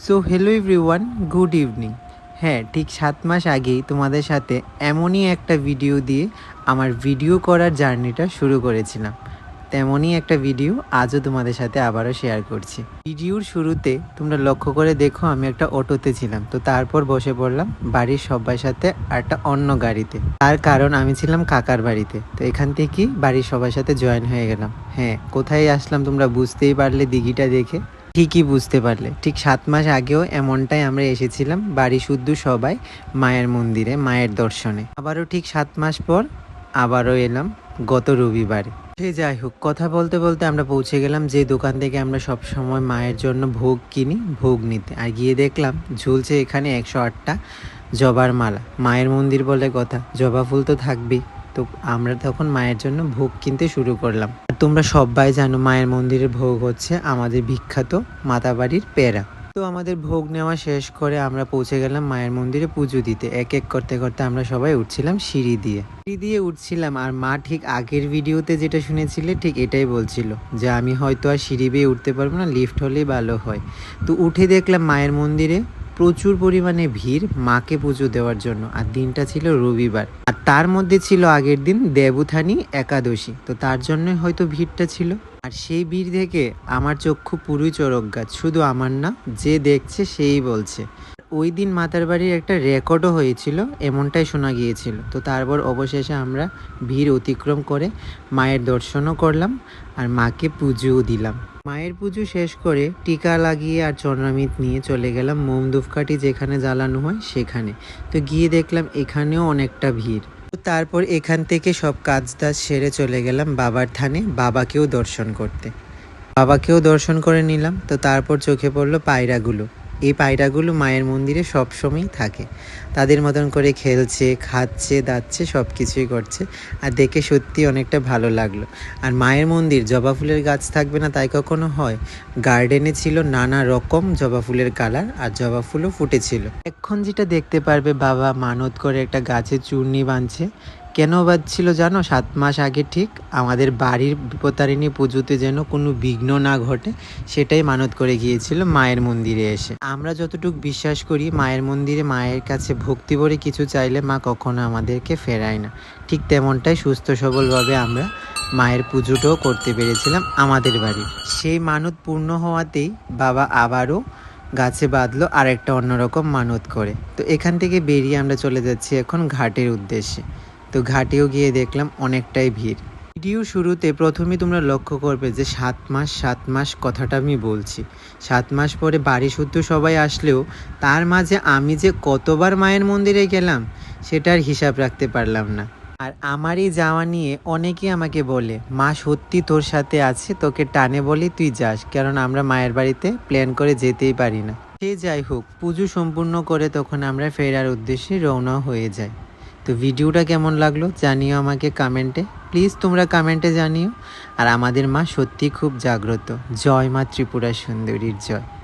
So hello everyone good evening হ্যাঁ ঠিক সাত মাস আগেই তোমাদের সাথে এমনই একটা ভিডিও দিয়ে আমার ভিডিও করার জার্নিটা শুরু করেছিলাম। তেমনই একটা ভিডিও আজও তোমাদের সাথে আবারও শেয়ার করছি। ভিডিওর শুরুতে তোমরা লক্ষ্য করে দেখো, আমি একটা অটোতে ছিলাম। তো তারপর বসে পড়লাম বাড়ির সবার সাথে একটা অন্য গাড়িতে। তার কারণ আমি ছিলাম কাকার বাড়িতে। তো এখান থেকেই বাড়ির সবার সাথে জয়েন হয়ে গেলাম। হ্যাঁ কোথায় আসলাম তোমরা বুঝতেই পারলে দিঘিটা দেখে। ঠিকই বুঝতে পারলে? ঠিক সাত মাস আগেও এমনটাই আমরা এসেছিলাম, বাড়ি শুদ্ধ সবাই, মায়ের মন্দিরে, মায়ের দর্শনে। আবারও ঠিক সাত মাস পর আবারও এলাম গত রবিবারে। সে যাই হোক, কথা বলতে বলতে আমরা পৌঁছে গেলাম যে দোকান থেকে আমরা সব সময় মায়ের জন্য ভোগ কিনি, ভোগ নিতে। আর গিয়ে দেখলাম ঝুলছে এখানে একশো আটটা জবার মালা। মায়ের মন্দির বলে কথা, জবা ফুল তো থাকবেই। তো আমরা তখন মায়ের জন্য ভোগ কিনতে শুরু করলাম। আর তোমরা সবাই জানো মায়ের মন্দিরের ভোগ হচ্ছে আমাদের বিখ্যাত মাতাবাড়ির পেড়া। তো আমাদের ভোগ নেওয়া শেষ করে আমরা পৌঁছে গেলাম মায়ের মন্দিরে পুজো দিতে। এক এক করতে করতে আমরা সবাই উঠছিলাম সিঁড়ি দিয়ে। সিঁড়ি দিয়ে উঠছিলাম আর মা ঠিক আগের ভিডিওতে যেটা শুনেছিলে ঠিক এটাই বলছিল যে আমি হয়তো আর সিঁড়ি বেয়ে উঠতে পারব না লিফট হলেই ভালো হয়। তো উঠে দেখলাম মায়ের মন্দিরে প্রচুর পরিমাণে ভিড় মাকে পুজো দেওয়ার জন্য। আর দিনটা ছিল রবিবার। আর তার মধ্যে ছিল আগের দিন দেবুথানি একাদশী। তো তার জন্য হয়তো ভিড়টা ছিল। আর সেই ভিড় থেকে আমার চক্ষু পুরোই চরক গাছ। শুধু আমার না, যে দেখছে সেই বলছে। ওই দিন মাতার বাড়ির একটা রেকর্ডও হয়েছিল, এমনটাই শোনা গিয়েছিল। তো তারপর অবশেষে আমরা ভিড় অতিক্রম করে মায়ের দর্শনও করলাম আর মাকে পুজোও দিলাম। মায়ের পুজো শেষ করে টিকা লাগিয়ে আর চন্দ্রামিত নিয়ে চলে গেলাম মোম ধূপকাঠি যেখানে জ্বালানো হয় সেখানে। তো গিয়ে দেখলাম এখানেও অনেকটা ভিড়। তো তারপর এখান থেকে সব কাজ টাজ সেরে চলে গেলাম বাবার থানে বাবাকেও দর্শন করতে। বাবাকেও দর্শন করে নিলাম, তো তারপর চোখে পড়ল পায়রাগুলো। এই পায়রাগুলো মায়ের মন্দিরে সবসময়ই থাকে। তাদের মতন করে খেলছে, খাচ্ছে, দাচ্ছে সব কিছুই করছে। আর দেখে সত্যি অনেকটা ভালো লাগল। আর মায়ের মন্দির জবা ফুলের গাছ থাকবে না তাই কখনো হয়। গার্ডেনে ছিল নানা রকম জবা ফুলের কালার আর জবা ফুলও ফুটেছিল। এখন যেটা দেখতে পারবে বাবা, মানত করে একটা গাছে চূর্ণি বাঁধছে। কেন বাজছিল জানো? সাত মাস আগে ঠিক আমাদের বাড়ির বিপত্তারিণী পুজোতে যেন কোনো বিঘ্ন না ঘটে, সেটাই মানত করে গিয়েছিল মায়ের মন্দিরে এসে। আমরা যতটুকু বিশ্বাস করি, মায়ের মন্দিরে মায়ের কাছে ভক্তি ভরে কিছু চাইলে মা কখনো আমাদেরকে ফেরায় না। ঠিক তেমনটাই সুস্থ সবলভাবে আমরা মায়ের পুজোটাও করতে পেরেছিলাম আমাদের বাড়ি সেই মানত পূর্ণ হওয়াতেই বাবা আবারও গাছে বাঁধলো আর একটা অন্যরকম মানত করে। তো এখান থেকে বেরিয়ে আমরা চলে যাচ্ছি এখন ঘাটের উদ্দেশ্যে। তো ঘাটেও গিয়ে দেখলাম অনেকটাই ভিড়। ভিডিও শুরুতে প্রথমে তোমরা লক্ষ্য করবে যে সাত মাস সাত মাস কথাটা আমি বলছি। সাত মাস পরে বাড়ি শুদ্ধ সবাই আসলেও তার মাঝে আমি যে কতবার মায়ের মন্দিরে গেলাম, সেটার হিসাব রাখতে পারলাম না। আর আমার এই যাওয়া নিয়ে অনেকেই আমাকে বলে, মা, সত্যি তোর সাথে আছে? তোকে টানে বলে তুই যাস, কারণ আমরা মায়ের বাড়িতে প্ল্যান করে যেতেই পারি না। সে যাই হোক, পুজো সম্পূর্ণ করে তখন আমরা ফেরার উদ্দেশ্যে রওনা হয়ে যাই। তো ভিডিওটা কেমন লাগল জানিও আমাকে কমেন্টে প্লিজ তোমরা কমেন্টে জানিও। আর আমাদের মা সত্যি খুব জাগ্রত। জয় মা ত্রিপুরা সুন্দরীর জয়।